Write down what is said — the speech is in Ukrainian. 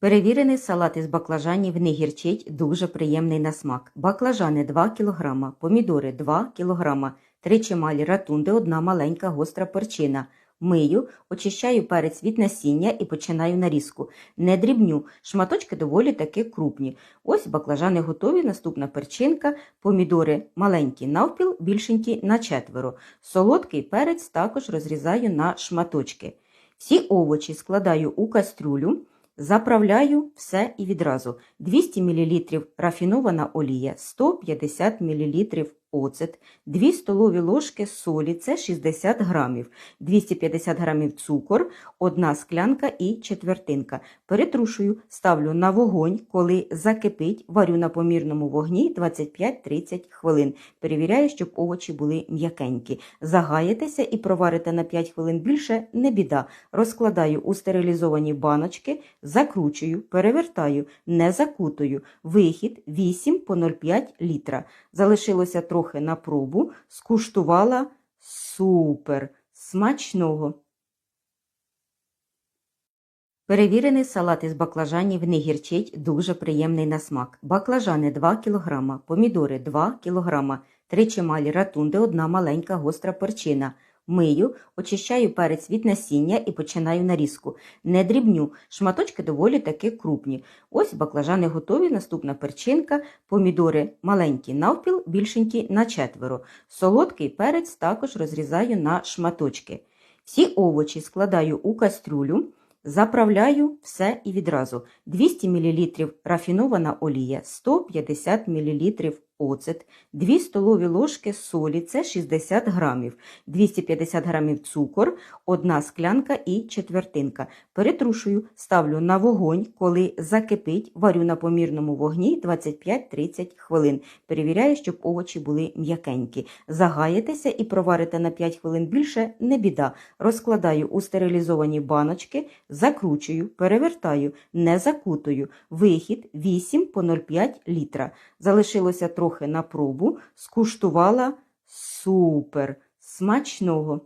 Перевірений салат із баклажанів не гірчить, дуже приємний на смак. Баклажани 2 кг, помідори 2 кг, три чималі ратунди, одна маленька гостра перчина. Мию, очищаю перець від насіння і починаю нарізку. Не дрібню, шматочки доволі таки крупні. Ось баклажани готові, наступна перчинка, помідори маленькі навпіл, більшенькі на четверо. Солодкий перець також розрізаю на шматочки. Всі овочі складаю у кастрюлю. Заправляю все і відразу. 200 мл рафінована олія, 150 мл оцет, 2 столові ложки солі, це 60 грамів, 250 грамів цукор, 1 склянка і четвертинка. Перетрушую, ставлю на вогонь, коли закипить, варю на помірному вогні 25-30 хвилин. Перевіряю, щоб овочі були м'якенькі. Загаєтеся і проварите на 5 хвилин більше не біда. Розкладаю у стерилізовані баночки, закручую, перевертаю, не закутую. Вихід 8 по 0,5 літра. Залишилося трохи на пробу, скуштувала супер, смачного. Перевірений салат із баклажанів не гірчить, дуже приємний на смак. Баклажани 2 кг, помідори 2 кг, три чималі ратунди, одна маленька гостра перчина. Мию, очищаю перець від насіння і починаю нарізку. Не дрібню, шматочки доволі таки крупні. Ось баклажани готові, наступна перчинка, помідори маленькі навпіл, більшенькі на четверо. Солодкий перець також розрізаю на шматочки. Всі овочі складаю у кастрюлю. Заправляю все і відразу. 200 мл рафінована олія, 150 мл оцет, 2 столові ложки солі, це 60 грамів, 250 грамів цукор, 1 склянка і четвертинка. Перетрушую, ставлю на вогонь, коли закипить, варю на помірному вогні 25-30 хвилин. Перевіряю, щоб овочі були м'якенькі. Загаєтеся і проварите на 5 хвилин більше не біда. Розкладаю у стерилізовані баночки, закручую, перевертаю, не закутую. Вихід 8 по 0,5 літра. Залишилося трохи на пробу, скуштувала супер, смачного.